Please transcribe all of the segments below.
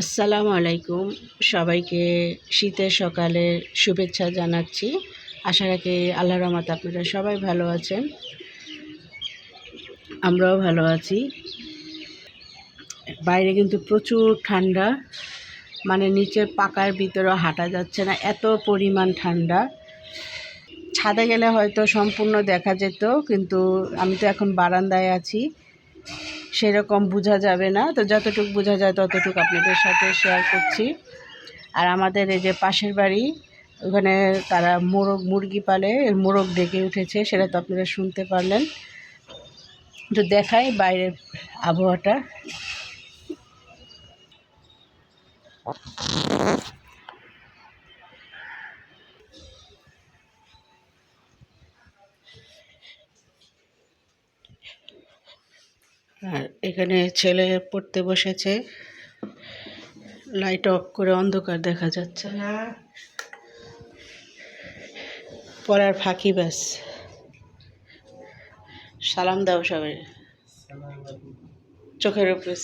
আসসালামু আলাইকুম। সবাইকে শীতের সকালে শুভেচ্ছা জানাচ্ছি। আশা রাখি আল্লাহ রহমত আপনারা সবাই ভালো আছেন। আমরাও ভালো আছি। বাইরে কিন্তু প্রচুর ঠান্ডা। মানে নিচে পাকার ভিতরেও হাঁটা যাচ্ছে না। এত পরিমাণ ঠান্ডা। ছাদে গেলে হয়তো সম্পূর্ণ দেখা যেত, কিন্তু আমি তো এখন বারান্দায় আছি। সেরকম বোঝা যাবে না। তো যতটুকু বোঝা যায় ততটুকু আপনাদের সাথে শেয়ার করছি। আর আমাদের এই যে পাশের বাড়ি, ওখানে তারা মোরগ মুরগি পালে মোরগ ডেকে উঠেছে, সেটা তো আপনারা শুনতে পারলেন। তো দেখাই বাইরের আবহাওয়াটা। আর এখানে ছেলে পড়তে বসেছে। লাইট অফ করে অন্ধকার দেখা যাচ্ছে। না পড়ার ফাঁকি ব্যাস। সালাম দাও সবাই। চোখের উপরে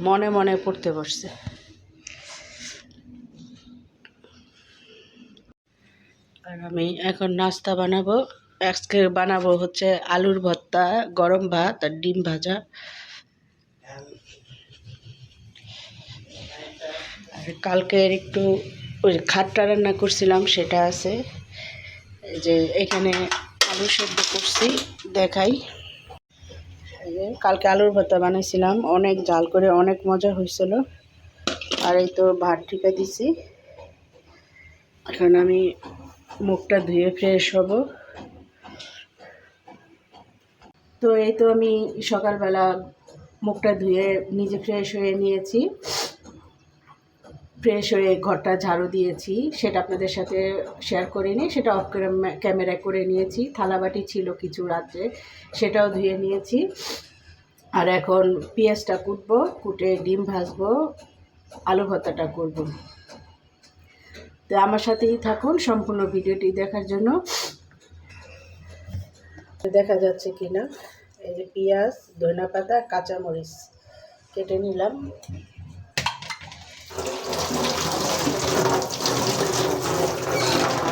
মনে মনে পড়তে বসছে। আর আমি এখন নাস্তা বানাবো। আজকে বানাবো হচ্ছে আলুর ভর্তা। গরম ভাত আর ডিম ভাজা। আর কালকের একটু ওই খাটটা রান্না করছিলাম, সেটা আছে। যে এখানে আলু সেদ্ধ করছি, দেখাই। কালকে আলুর ভর্তা বানাইছিলাম, অনেক জাল করে অনেক মজা হয়েছিল আর এই তো ভাত ঠিকা দিছি। এখন আমি মুখটা ধুয়ে ফ্রেশ হব। তো এই তো আমি সকালবেলা মুখটা ধুয়ে নিজে ফ্রেশ হয়ে নিয়েছি। ফ্রেশ হয়ে ঘরটা ঝাড়ু দিয়েছি। সেটা আপনাদের সাথে শেয়ার করে করিনি সেটা অফ ক্যামেরায় করে নিয়েছি। থালাবাটি ছিল কিছু রাত্রে। সেটাও ধুয়ে নিয়েছি। আর এখন পেঁয়াজটা কুটবো, কুটে ডিম ভাজবো, আলু ভর্তাটা করব। তো আমার সাথেই থাকুন সম্পূর্ণ ভিডিওটি দেখার জন্য। দেখা যাচ্ছে কিনা? এই যে পেঁয়াজ ধনা পাতা কাঁচামরিচ কেটে নিলাম।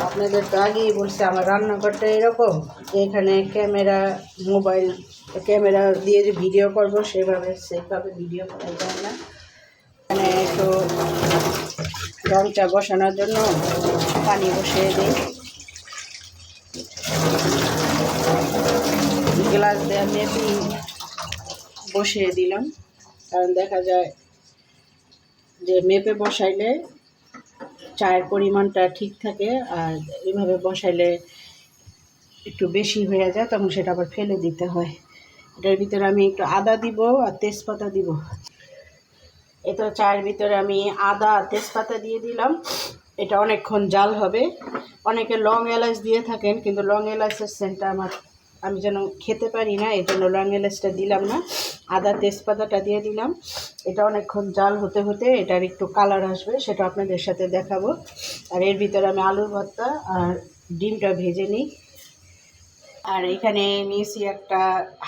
আপনাদের তো আগেই বলছে, আমার রান্নাঘরটা এরকম। এখানে ক্যামেরা, মোবাইল, ক্যামেরা দিয়ে যে ভিডিও করব, সেভাবে সেভাবে ভিডিও করা যায় না। এখানে একটু রংটা বসানোর জন্য পানি বসিয়ে দিই। গ্লাস দেওয়া মেপি বসিয়ে দিলাম। কারণ দেখা যায় যে মেপে বসাইলে চায়ের পরিমাণটা ঠিক থাকে আর এইভাবে বসাইলে একটু বেশি হয়ে যায়, তখন সেটা আবার ফেলে দিতে হয়। এটার ভিতরে আমি একটু আদা দিব আর তেজপাতা দিব। এটা চায়ের ভিতরে আমি আদা তেজপাতা দিয়ে দিলাম। এটা অনেকক্ষণ জাল হবে। অনেকে লং এলাচ দিয়ে থাকেন, কিন্তু লং এলাচের সেন্টটা আমার আমি যেন খেতে পারি না এই জন্য লং এলাচটা দিলাম না। আদা তেজপাতাটা দিয়ে দিলাম। এটা অনেকক্ষণ জাল হতে হতে এটার একটু কালার আসবে, সেটা আপনাদের সাথে দেখাবো। আর এর ভিতরে আমি আলুর ভর্তা আর ডিমটা ভেজে নিই। আর এখানে নিয়েছি একটা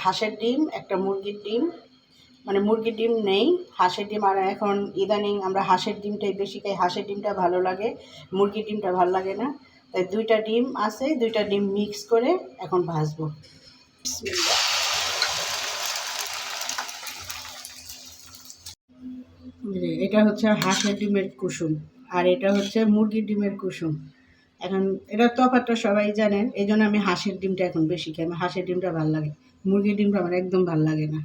হাঁসের ডিম, একটা মুরগির ডিম। মানে মুরগির ডিম নেই, হাঁসের ডিম। আর এখন ইদানিং আমরা হাঁসের ডিমটাই বেশি খাই, হাঁসের ডিমটা ভালো লাগে, মুরগির ডিমটা ভালো লাগে না। তাই দুইটা ডিম আছে, দুইটা ডিম মিক্স করে এখন ভাজবো। এটা হচ্ছে হাঁসের ডিমের কুসুম, আর এটা হচ্ছে মুরগির ডিমের কুসুম। এখন এটা তফাতটা সবাই জানেন, এই জন্য আমি হাঁসের ডিমটা এখন বেশি খাই, আমার হাঁসের ডিমটা ভালো লাগে, মুরগির ডিমটা আমার একদম ভালো লাগে না।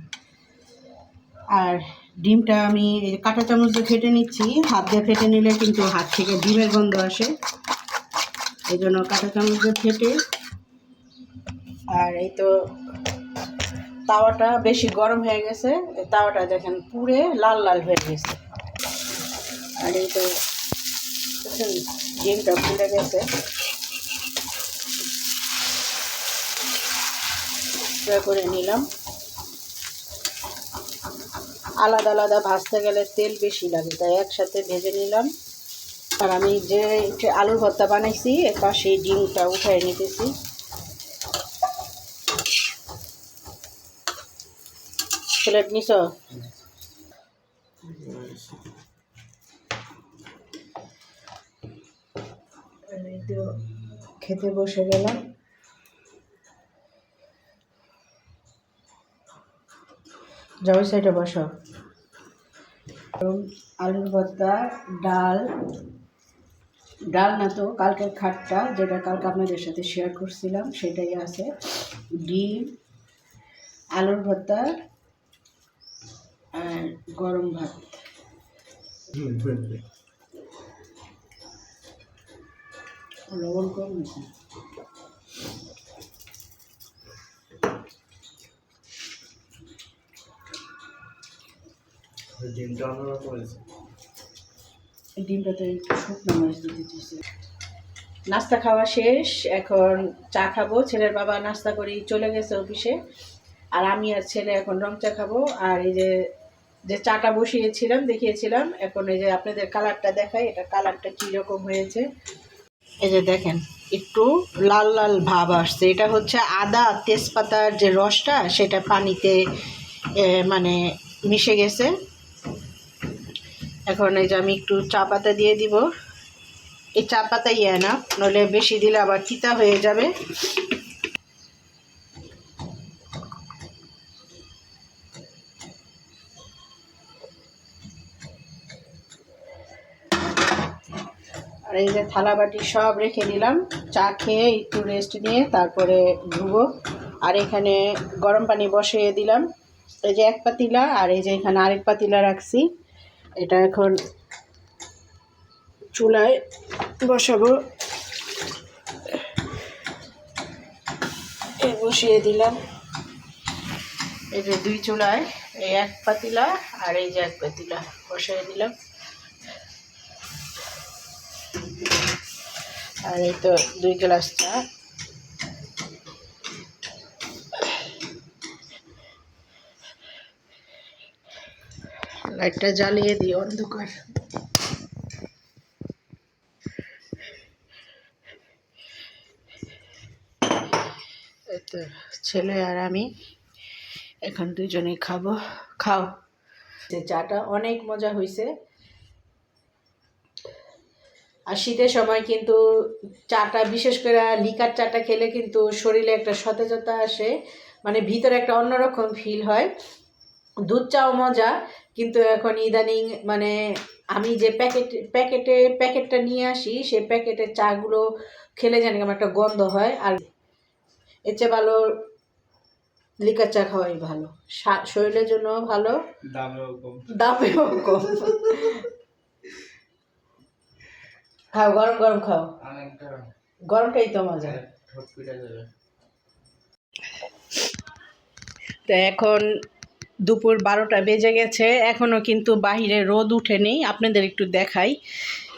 আর ডিমটা আমি এই কাঁটা চামচ দিয়ে ফেটে নিচ্ছি, হাত দিয়ে ফেটে নিলে কিন্তু হাত থেকে ডিমের গন্ধ আসে। এই জন্য কাঁটা চামচ ফেটে। আর এই তো তাওয়াটা বেশি গরম হয়ে গেছে। তাওয়াটা দেখেন পুড়ে লাল লাল হয়ে গেছে। আর এই তো ডিমটা ফুলে গেছে। করে নিলাম। আলাদা আলাদা ভাজতে গেলে তেল বেশি লাগে, তাই একসাথে ভেজে নিলাম। আর আমি যে আলুর ভর্তা বানাইছি এবার সেই ডিমটা উঠাই নিতেছি। প্লেট নিছ? খেতে বসে গেলাম। যাও সাইডে বসো। আলুর ভর্তা, ডাল ডাল না তো কালকের খাটটা যেটা কালকে আপনাদের সাথে শেয়ার করছিলাম সেটাই আছে। ডিম আলুর ভর্তা আর গরম ভাত। লবণ কম ডিমটা অন্যরকম হয়েছে। ডিমটাতে শুকনো মাছ দিতে নাস্তা খাওয়া শেষ, এখন চা খাব। ছেলের বাবা নাস্তা করেই চলে গেছে অফিসে। আর আমি আর ছেলে এখন রং চা খাব। আর এই যে যে চাটা বসিয়েছিলাম, দেখিয়েছিলাম, এখন এই যে আপনাদের কালারটা দেখাই, এটা কালারটা কীরকম হয়েছে। এই যে দেখেন, একটু লাল লাল ভাব আসছে। এটা হচ্ছে আদা তেজপাতার যে রসটা, সেটা পানিতে মানে মিশে গেছে। এখন এই যে আমি একটু চা পাতা দিয়ে দিব। এই চা পাতা ইয়ে না, নইলে বেশি দিলে আবার তিতা হয়ে যাবে। আর এই যে থালা বাটি সব রেখে দিলাম। চা খেয়ে একটু রেস্ট নিয়ে তারপরে ধুবো। আর এখানে গরম পানি বসিয়ে দিলাম। এই যে এক পাতিলা, আর এই যে এখানে আরেক পাতিলা রাখছি। এটা এখন চুলায় বসাবো। বসিয়ে দিলাম। এই যে দুই চুলায়, এই এক পাতিলা আর এই যে এক পাতিলা বসিয়ে দিলাম। আর এই তো দুই গ্লাস চা। লাইটটা জ্বালিয়ে দিই অন্ধকার। ছেলে আর আমি এখন দুজনে খাব। খাও। যে চাটা অনেক মজা হয়েছে আর শীতের সময় কিন্তু চাটা, বিশেষ করে লিকার চাটা খেলে কিন্তু শরীরে একটা সতেজতা আসে। মানে ভিতরে একটা অন্যরকম ফিল হয়। দুধ চাও মজা কিন্তু এখন ইদানিং মানে আমি যে প্যাকেট প্যাকেটে প্যাকেটটা নিয়ে আসি সেই প্যাকেটের চাগুলো খেলে জানি আমার একটা গন্ধ হয় আর এর চেয়ে ভালো লিকার চা খাওয়াই ভালো। শরীরের জন্য ভালো। দামেও কম। দামেও কম। খাও গরম গরম খাও। গরমটাই তো মজা। ঠোঁট তো এখন দুপুর বারোটা বেজে গেছে। এখনও কিন্তু বাহিরে রোদ উঠেনি। আপনাদের একটু দেখাই।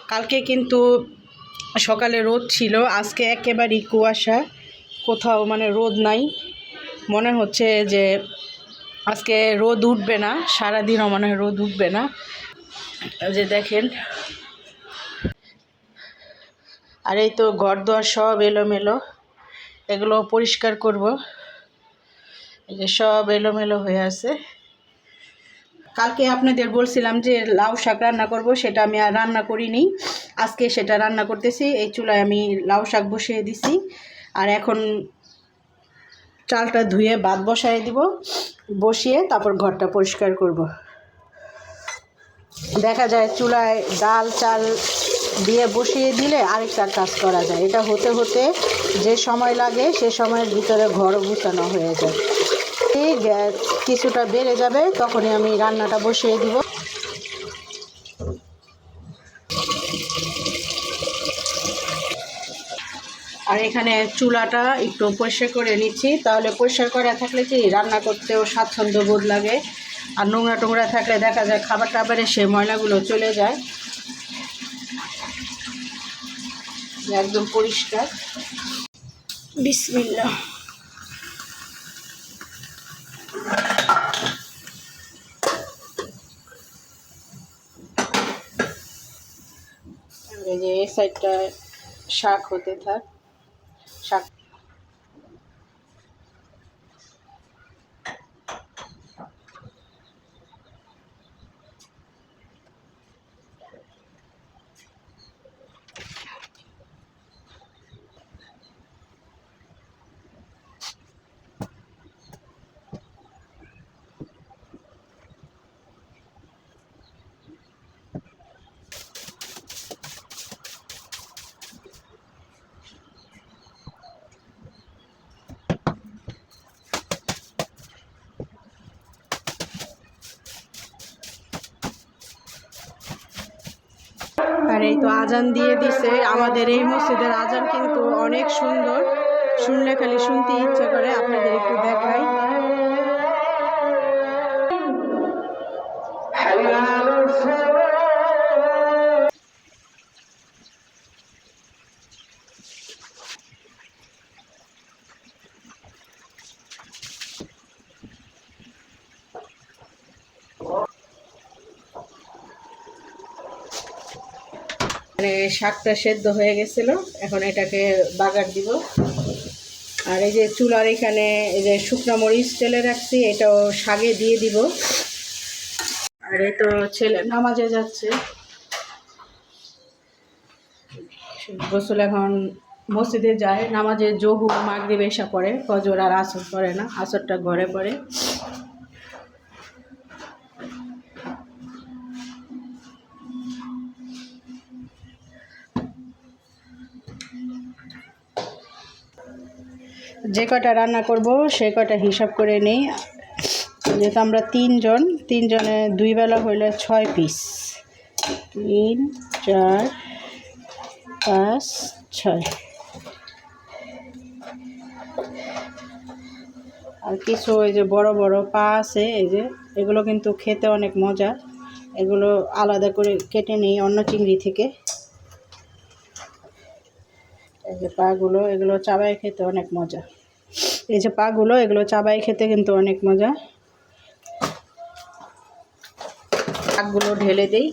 কালকে কিন্তু সকালে রোদ ছিল। আজকে একেবারেই কুয়াশা। কোথাও মানে রোদ নাই। মনে হচ্ছে যে আজকে রোদ উঠবে না। সারাদিনও মনে হয় রোদ উঠবে না। যে দেখেন। আর এই তো ঘর দোয়ার সব এলোমেলো। এগুলো পরিষ্কার করব। এই যে সব এলোমেলো হয়ে আছে। কালকে আপনাদের বলছিলাম যে লাউ শাক রান্না করব, সেটা আমি আর রান্না করিনি। আজকে সেটা রান্না করতেছি, এই চুলায় আমি লাউ শাক বসিয়ে দিছি। আর এখন চালটা ধুয়ে ভাত বসায় দিব, বসিয়ে তারপর ঘরটা পরিষ্কার করব। দেখা যায় চুলায় ডাল, চাল দিয়ে বসিয়ে দিলে আরেকটা কাজ করা যায়। এটা হতে হতে যে সময় লাগে, সে সময়ের ভিতরে ঘরও গুছানো হয়ে যায়। গ্যাস কিছুটা বেড়ে যাবে, তখনই আমি রান্নাটা বসিয়ে দিব। আর এখানে চুলাটা একটু পরিষ্কার করে নিচ্ছি। তাহলে পরিষ্কার করা থাকলে কি রান্না করতেও স্বাচ্ছন্দ্য বোধ লাগে। আর নোংরা টোংরা থাকলে দেখা যায় খাবার টাবারে সে ময়লাগুলো চলে যায়। একদম পরিষ্কার। বিসমিল্লা এই যে এই সাইডটা শাক হতে থাক শাক এই তো আজান দিয়ে দিছে। আমাদের এই মসজিদের আজান কিন্তু অনেক সুন্দর। শুনলে খালি শুনতে ইচ্ছে করে, আপনাদের একটু দেখাই। শাকটা সেদ্ধ হয়ে গেছিল, এখন এটাকে বাগার দিব। আর এই যে চুলার এখানে এই যে শুকনো মরিচ তেলে রাখছি, এটাও শাগে দিয়ে দিব। আর এই তো ছেলে নামাজে যাচ্ছে। গোসল এখন মসজিদে যায়, নামাজে জহু মাগরিব, এসা পড়ে, ফজর আর আসর পড়ে না, আসরটা ঘরে পড়ে। যে কটা রান্না করব, সে কটা হিসাব করে নেই। যেহেতু আমরা তিনজন, তিনজনে দুই বেলা হইলে ছয় পিস তিন, চার, পাঁচ, ছয়। আর কিছু এই যে বড় বড় পা আছে, এই যে, এগুলো কিন্তু খেতে অনেক মজা। এগুলো আলাদা করে কেটে নিই, অন্য চিংড়ি থেকে। এই যে পাগুলো, এগুলো চাবাই খেতে অনেক মজা। এই যে পাগুলো, এগুলো চাবাই খেতে কিন্তু অনেক মজা। শাকগুলো ঢেলে দেই।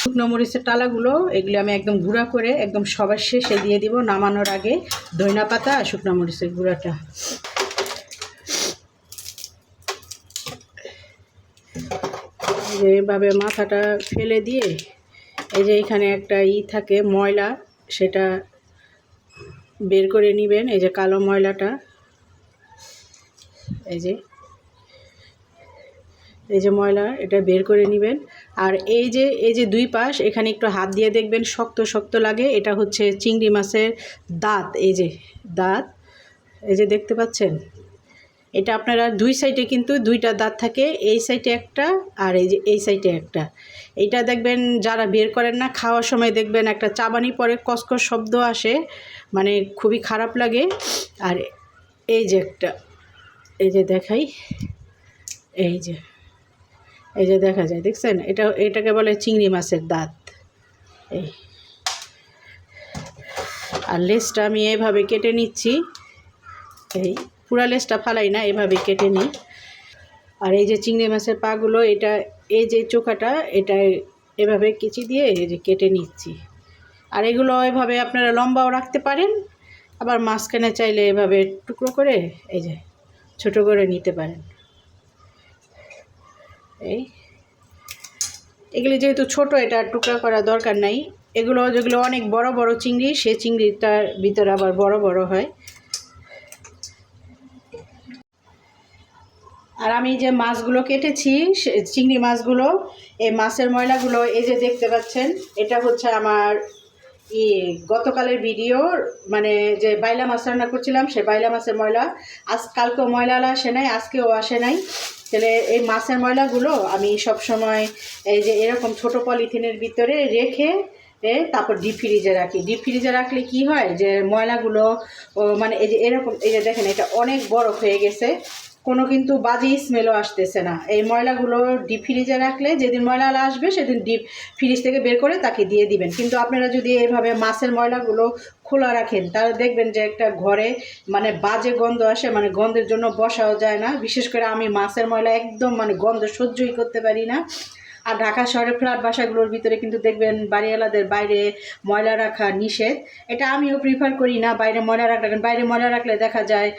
শুকনো মরিচের টালাগুলো, এগুলো আমি একদম গুঁড়া করে একদম সবার শেষে দিয়ে দিব নামানোর আগে ধইনা পাতা আর শুকনো মরিচের গুঁড়াটা। এই যে এভাবে মাথাটা ফেলে দিয়ে, এই যে এখানে একটা ই থাকে ময়লা সেটা বের করে নেবেন। এই যে কালো ময়লাটা, এই যে এই যে ময়লা, এটা বের করে নেবেন। আর এই যে এই যে দুই পাশ, এখানে একটু হাত দিয়ে দেখবেন, শক্ত শক্ত লাগে। এটা হচ্ছে চিংড়ি মাছের দাঁত, এই যে দাঁত, এই যে দেখতে পাচ্ছেন? এটা আপনারা দুই সাইডে কিন্তু দুইটা দাঁত থাকে, এই সাইডে একটা আর এই যে এই সাইডে একটা। এইটা দেখবেন যারা বের করেন না, খাওয়ার সময় দেখবেন একটা চাবানি পরে কসকস শব্দ আসে মানে খুবই খারাপ লাগে। আর এই যে একটা, এই যে দেখাই, এই যে এই যে দেখা যায়, দেখছেন? এটা, এটাকে বলে চিংড়ি মাছের দাঁত। এই। আর লেসটা আমি এভাবে কেটে নিচ্ছি। এই। পুরা লেজটা ফালাই না, এভাবে কেটে নিই। আর এই যে চিংড়ি মাছের পাগুলো, এটা, এই যে চোখাটা, এটা এভাবে কেচি দিয়ে এই যে কেটে নিচ্ছি। আর এগুলো এভাবে আপনারা লম্বাও রাখতে পারেন, আবার মাঝখানে চাইলে এভাবে টুকরো করে এই যে ছোটো করে নিতে পারেন। এই। এগুলি যেহেতু ছোট, এটা টুকরা করা দরকার নাই। এগুলো যেগুলো অনেক বড় বড় চিংড়ি, সে চিংড়িটার ভিতরে আবার বড় বড় হয়। আর আমি যে মাছগুলো কেটেছি চিংড়ি মাছগুলো, এই মাছের ময়লাগুলো, এই যে দেখতে পাচ্ছেন, এটা হচ্ছে আমার ই গতকালের ভিডিও মানে যে বাইলা মাছ রান্না করছিলাম, সে বাইলা মাছের ময়লা। আজ কালকেও ময়লা আসে নাই, আজকেও আসে নাই। তাহলে এই মাছের ময়লাগুলো আমি সব সময় এই যে এরকম ছোট পলিথিনের ভিতরে রেখে, এ তারপর ডিপ ফ্রিজে রাখি। ডিপ ফ্রিজে রাখলে কি হয়? যে ময়লাগুলো মানে এই যে এরকম, এই যে দেখেন, এটা অনেক বড় হয়ে গেছে। কোনো কিন্তু বাজে স্মেলও আসতেছে না। এই ময়লাগুলো ডিপ ফ্রিজে রাখলে যেদিন ময়লা আসবে সেদিন ডিপ ফ্রিজ থেকে বের করে তাকে দিয়ে দিবেন। কিন্তু আপনারা যদি এইভাবে মাছের ময়লাগুলো খোলা রাখেন, তাহলে দেখবেন যে একটা ঘরে মানে বাজে গন্ধ আসে মানে গন্ধের জন্য বসাও যায় না। বিশেষ করে আমি মাছের ময়লা একদম মানে গন্ধ সহ্যই করতে পারি না। আর ঢাকা শহরের ফ্ল্যাট বাসাগুলোর ভিতরে কিন্তু দেখবেন বাড়িওয়ালাদের বাইরে ময়লা রাখা নিষেধ। এটা আমিও প্রিফার করি না, বাইরে ময়লা রাখলে, কারণ বাইরে ময়লা রাখলে দেখা যায়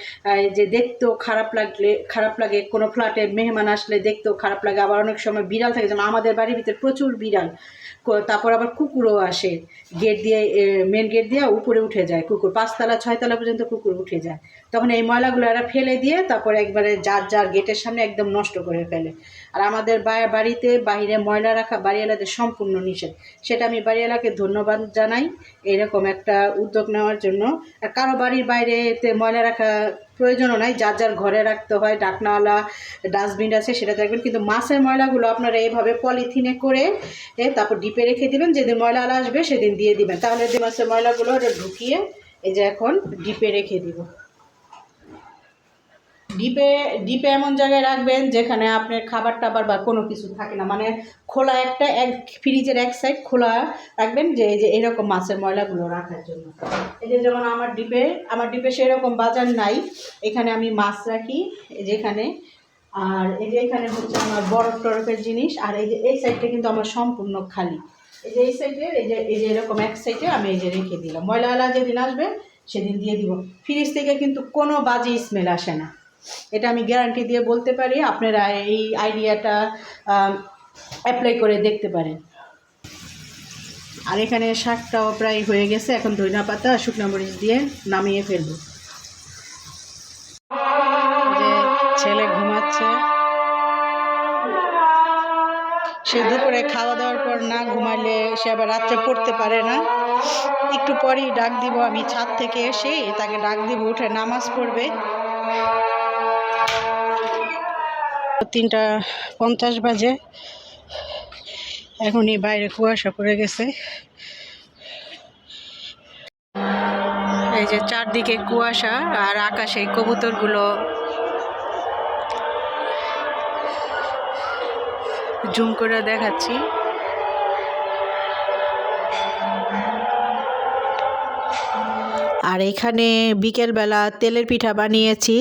যে দেখতেও খারাপ লাগলে, খারাপ লাগে, কোনো ফ্ল্যাটে মেহমান আসলে দেখতেও খারাপ লাগে। আবার অনেক সময় বিড়াল থাকে, যেমন আমাদের বাড়ির ভিতরে প্রচুর বিড়াল। তারপর আবার কুকুরও আসে। গেট দিয়ে মেন গেট দিয়ে উপরে উঠে যায় কুকুর। পাঁচতলা, ছয়তলা পর্যন্ত কুকুর উঠে যায়। তখন এই ময়লাগুলো এরা ফেলে দিয়ে তারপর একবারে যার যার গেটের সামনে একদম নষ্ট করে ফেলে। আর আমাদের বাড়িতে বাইরে ময়লা রাখা বাড়িওয়ালাদের সম্পূর্ণ নিষেধ। সেটা আমি বাড়িওয়ালাকে ধন্যবাদ জানাই এরকম একটা উদ্যোগ নেওয়ার জন্য। আর কারও বাড়ির বাইরেতে ময়লা রাখা প্রয়োজনও নাই, যার যার ঘরে রাখতে হয় ডাকনাওয়ালা ডাস্টবিন আছে সেটা দেখবেন কিন্তু মাছের ময়লাগুলো আপনারা এইভাবে পলিথিনে করে তারপর ডিপে রেখে দিবেন, যেদিন ময়লাওয়ালা আসবে সেদিন দিয়ে দিবেন। তাহলে যে মাছের ময়লাগুলো ওটা ঢুকিয়ে এই যে এখন ডিপে রেখে দিব। ডিপে ডিপে এমন জায়গায় রাখবেন যেখানে আপনার খাবার টাবার বা কোনো কিছু থাকে না। মানে খোলা একটা, এক ফ্রিজের এক সাইড খোলা রাখবেন যে, এই যে এরকম মাছের ময়লাগুলো রাখার জন্য। এই যে যেমন আমার ডিপে আমার ডিপে সেরকম বাজার নাই। এখানে আমি মাছ রাখি, এই যে আর এই যে এখানে হচ্ছে আমার বরফ টরফের জিনিস, আর এই যে এই সাইডটা কিন্তু আমার সম্পূর্ণ খালি। এই যে এই সাইডের এই যে এই যে এরকম এক সাইডে আমি এই যে রেখে দিলাম। ময়লাওয়ালা যেদিন আসবে, সেদিন দিয়ে দিব। ফ্রিজ থেকে কিন্তু কোনো বাজে স্মেল আসে না। এটা আমি গ্যারান্টি দিয়ে বলতে পারি, আপনারা এই আইডিয়াটা অ্যাপ্লাই করে দেখতে পারেন। আর এখানে শাকটাও প্রায় হয়ে গেছে, এখন ধনিয়া পাতা, শুকনো মরিচ দিয়ে নামিয়ে ফেলব। ছেলে ঘুমাচ্ছে, সে দুপুরে খাওয়া দাওয়ার পর না ঘুমাইলে সে আবার রাত্রে পড়তে পারে না। একটু পরেই ডাক দিব, আমি ছাদ থেকে এসে তাকে ডাক দিব, উঠে নামাজ পড়বে। তিনটা পঞ্চাশ বাজে। এখনই বাইরে কুয়াশা পড়ে গেছে। এই যে চারদিকে কুয়াশা আর আকাশে কবুতরগুলো জুম করে দেখাচ্ছি। আর এখানে বিকেলবেলা তেলের পিঠা বানিয়েছি।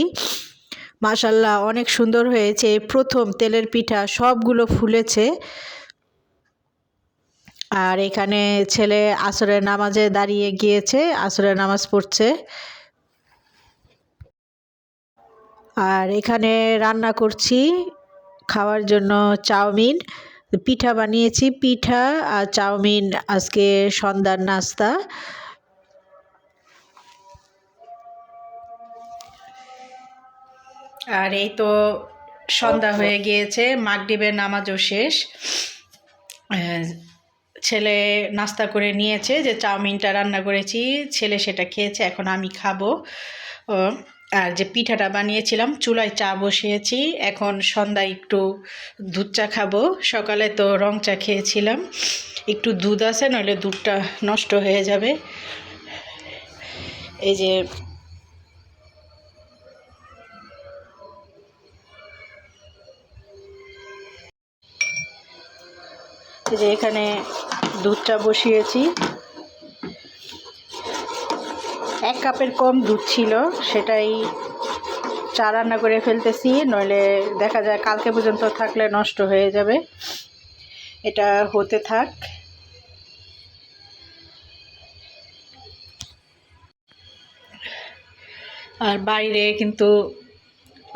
মাশাল্লাহ, অনেক সুন্দর হয়েছে। প্রথম তেলের পিঠা সবগুলো ফুলেছে। আর এখানে ছেলে আসরের নামাজে দাঁড়িয়ে গিয়েছে, আসরের নামাজ পড়ছে। আর এখানে রান্না করছি, খাওয়ার জন্য চাউমিন। পিঠা বানিয়েছি, পিঠা আর চাউমিন আজকে সন্ধ্যার নাস্তা। আর এই তো সন্ধ্যা হয়ে গিয়েছে মাগরিবের নামাজও শেষ। ছেলে নাস্তা করে নিয়েছে যে চাউমিনটা রান্না করেছি ছেলে সেটা খেয়েছে এখন আমি খাব। আর যে পিঠাটা বানিয়েছিলাম চুলায় চা বসিয়েছি এখন সন্ধ্যায় একটু দুধ চা খাব। সকালে তো রং চা খেয়েছিলাম একটু দুধ আছে নইলে দুধটা নষ্ট হয়ে যাবে। এই যে যে এখানে দুধটা বসিয়েছি। এক কাপের কম দুধ ছিল, সেটাই চা রান্না করে ফেলতেছি, নইলে দেখা যায় কালকে পর্যন্ত থাকলে নষ্ট হয়ে যাবে। এটা হতে থাক। আর বাইরে কিন্তু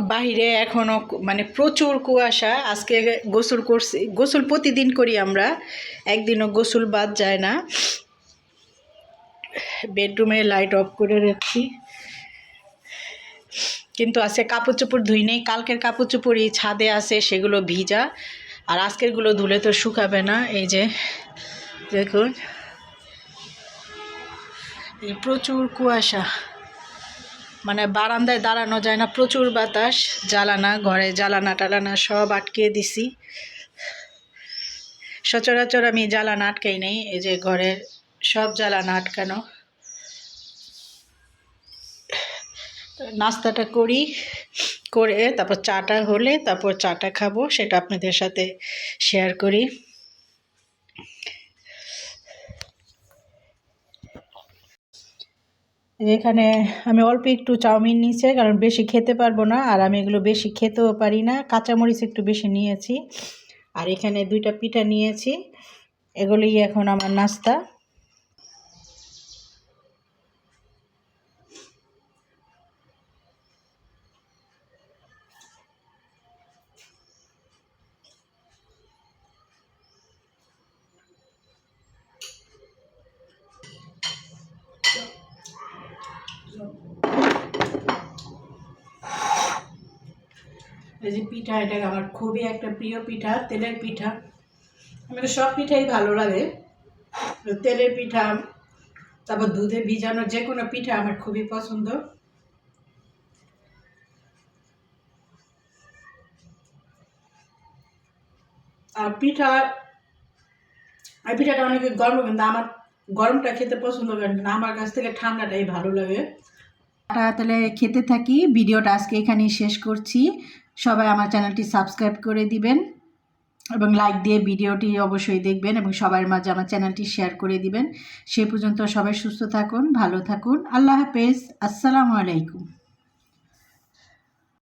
বাইরে এখনও মানে প্রচুর কুয়াশা। আজকে গোসল করছি, গোসল প্রতিদিন করি আমরা। একদিনও গোসল বাদ যায় না। বেডরুমে লাইট অফ করে রাখছি। কিন্তু আজকে কাপড় চোপড় ধুই নেই। কালকের কাপড় চোপড়ই ছাদে আছে, সেগুলো ভিজা। আর আজকেরগুলো ধুলে তো শুকাবে না। এই যে, দেখুন। এই প্রচুর কুয়াশা। মানে বারান্দায় দাঁড়ানো যায় না, প্রচুর বাতাস, জ্বালানা, ঘরে জ্বালানা টালানা সব আটকে দিছি। সচরাচর আমি জ্বালানা আটকাই নেই, এই যে ঘরের সব জ্বালানা আটকানো। নাস্তাটা করি, করে তারপর চাটা হলে তারপর চাটা খাব, সেটা আপনাদের সাথে শেয়ার করি। এখানে আমি অল্প একটু চাউমিন নিয়েছি, কারণ বেশি খেতে পারব না, আর আমি এগুলো বেশি খেতেও পারি না। কাঁচামরিচ একটু বেশি নিয়েছি। আর এখানে দুইটা পিঠা নিয়েছি। এগুলোই এখন আমার নাস্তা। পিঠা, এটা আমার খুবই একটা প্রিয় পিঠা, তেলের পিঠা। আমার সব পিঠাই ভালো লাগে। তেলের পিঠা, তারপর দুধে ভিজানো যে কোনো পিঠা আমার খুবই পছন্দ। আর পিঠা, আর পিঠাটা অনেকে গরম কিন্তু আমার গরমটা খেতে পছন্দ করেন না আমার কাছ থেকে ঠান্ডাটাই ভালো লাগে। তাহলে খেতে থাকি, ভিডিওটা আজকে এখানেই শেষ করছি। সবাই আমার চ্যানেলটি সাবস্ক্রাইব করে দিবেন এবং লাইক দিয়ে ভিডিওটি অবশ্যই দেখবেন এবং সবার মাঝে আমার চ্যানেলটি শেয়ার করে দিবেন। সেই পর্যন্ত সবাই সুস্থ থাকুন, ভালো থাকুন। আল্লাহ হাফেজ। আসসালামু আলাইকুম।